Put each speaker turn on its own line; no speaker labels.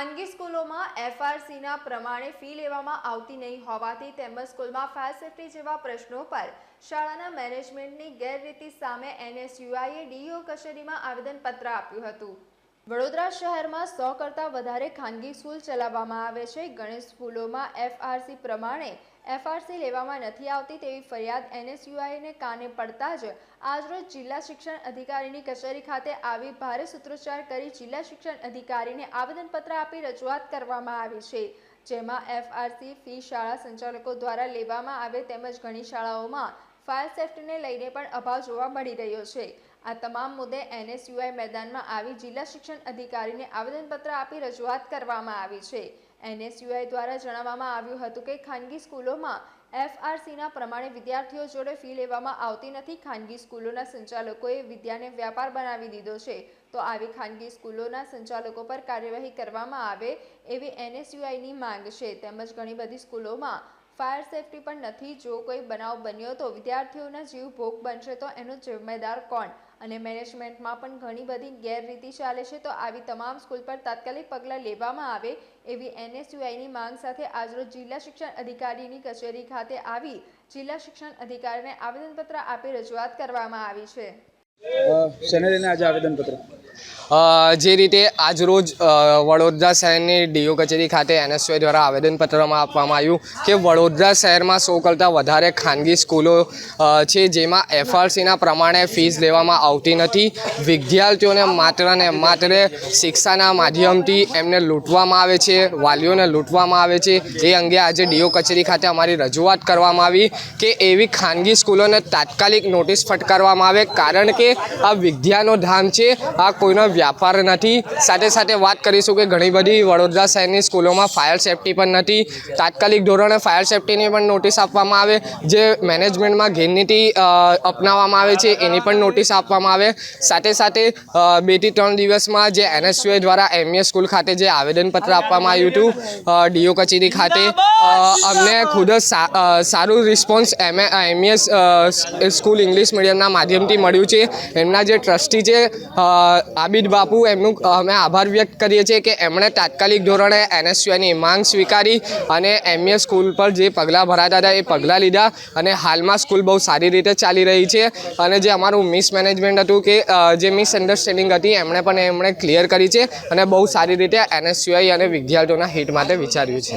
ખાનગી સ્કૂલોમાં એફઆરસીના પ્રમાણે ફી લેવામાં આવતી નહીં હોવાથી તેમજ સ્કૂલમાં ફાયર સેફટી જેવા પ્રશ્નો પર શાળાના મેનેજમેન્ટની ગેરરીતિ સામે એનએસયુઆઈએ ડીઈઓ કચેરીમાં આવેદનપત્ર આપ્યું હતું. વડોદરા શહેરમાં સો કરતાં વધારે ખાનગી સ્કૂલ ચલાવવામાં આવે છે. ગણેશ સ્કૂલોમાં એફઆરસી પ્રમાણે એફઆરસી લેવામાં નથી આવતી તેવી ફરિયાદ એનએસયુઆઈને કાને પડતા જ આજરોજ જિલ્લા શિક્ષણ અધિકારીની કચેરી ખાતે આવી ભારે સૂત્રોચ્ચાર કરી જિલ્લા શિક્ષણ અધિકારીને આવેદનપત્ર આપી રજૂઆત કરવામાં આવી છે. જેમાં એફઆરસી ફી શાળા સંચાલકો દ્વારા લેવામાં આવે તેમજ ઘણી શાળાઓમાં ફાયર સેફટીને લઈને પણ અભાવ જોવા મળી રહ્યો છે. આ તમામ મુદ્દે એનએસયુઆઈ મેદાનમાં આવી જિલ્લા શિક્ષણ અધિકારીને આવેદનપત્ર આપી રજૂઆત કરવામાં આવી છે. એનએસયુઆઈ દ્વારા જણાવવામાં આવ્યું હતું કે ખાનગી સ્કૂલોમાં એફઆરસીના પ્રમાણે વિદ્યાર્થીઓ જોડે ફી લેવામાં આવતી નથી. ખાનગી સ્કૂલોના સંચાલકોએ વિદ્યાને વ્યાપાર બનાવી દીધો છે. તો આવી ખાનગી સ્કૂલોના સંચાલકો પર કાર્યવાહી કરવામાં આવે એવી એનએસયુઆઈની માંગ છે. તેમજ ઘણી બધી સ્કૂલોમાં ફાયર સેફટી પણ નથી. જો કોઈ બનાવ બન્યો તો વિદ્યાર્થીઓના જીવ ભોગ બનશે તો એનો જિમ્મેદાર કોણ? અને મેનેજમેન્ટમાં પણ ઘણી બધી ગેરરીતિ ચાલે છે. તો આવી તમામ સ્કૂલ પર તાત્કાલિક પગલાં લેવામાં આવે એવી એનએસયુઆઈની માંગ સાથે આજરોજ જિલ્લા શિક્ષણ અધિકારીની કચેરી ખાતે આવી જિલ્લા શિક્ષણ અધિકારીને આવેદનપત્ર આપી રજૂઆત કરવામાં આવી છે.
જે રીતે આજરોજ વડોદરા શહેરની ડીઓ કચેરી ખાતે એનએસયુઆઈ દ્વારા આવેદનપત્રમાં આપવામાં આવ્યું કે વડોદરા શહેરમાં સો કરતાં વધારે ખાનગી સ્કૂલો છે જેમાં એફઆરસીના પ્રમાણે ફીસ લેવામાં આવતી નથી. વિદ્યાર્થીઓને માત્ર ને માત્ર શિક્ષાના માધ્યમથી એમને લૂંટવામાં આવે છે, વાલીઓને લૂંટવામાં આવે છે. એ અંગે આજે ડીઓ કચેરી ખાતે અમારી રજૂઆત કરવામાં આવી કે એવી ખાનગી સ્કૂલોને તાત્કાલિક નોટિસ ફટકારવામાં આવે, કારણ કે આ વિદ્યાનો ધામ છે. આ કોઈનો વ્યાપાર નથી. સાથે સાથે વાત કરીશું કે ઘણી બધી વડોદરા શહેરની સ્કૂલોમાં ફાયર સેફટી પણ નથી. તાત્કાલિક ધોરણે ફાયર સેફટીની પણ નોટિસ આપવામાં આવે. જે મેનેજમેન્ટમાં ઘેરનીતિ અપનાવવામાં આવે છે, એની પણ નોટિસ આપવામાં આવે. સાથે સાથે બેથી ત્રણ દિવસમાં જે એનએસયુએ દ્વારા એમએ સ્કૂલ ખાતે જે આવેદનપત્ર આપવામાં આવ્યું હતું ડીઓ કચેરી ખાતે અમને ખુદ જ સારું response M M S school English મીડિયમના માધ્યમથી મળ્યું છે. એમના જે ટ્રસ્ટી છે આબિદ બાપુ, એમનું અમે આભાર વ્યક્ત કરીએ છીએ કે એમણે તાત્કાલિક ધોરણે એનએસયુની માંગ સ્વીકારી અને એમએ સ્કૂલ પર જે પગલાં ભરાતા હતા એ પગલાં લીધા અને હાલમાં સ્કૂલ બહુ સારી રીતે ચાલી રહી છે અને જે અમારું મિસમેનેજમેન્ટ હતું કે જે મિસઅન્ડરસ્ટેન્ડિંગ હતી એમણે પણ એમણે ક્લિયર કરી છે અને બહુ સારી રીતે એનએસયુઆઈ અને વિદ્યાર્થીઓના હિત માટે વિચાર્યું છે.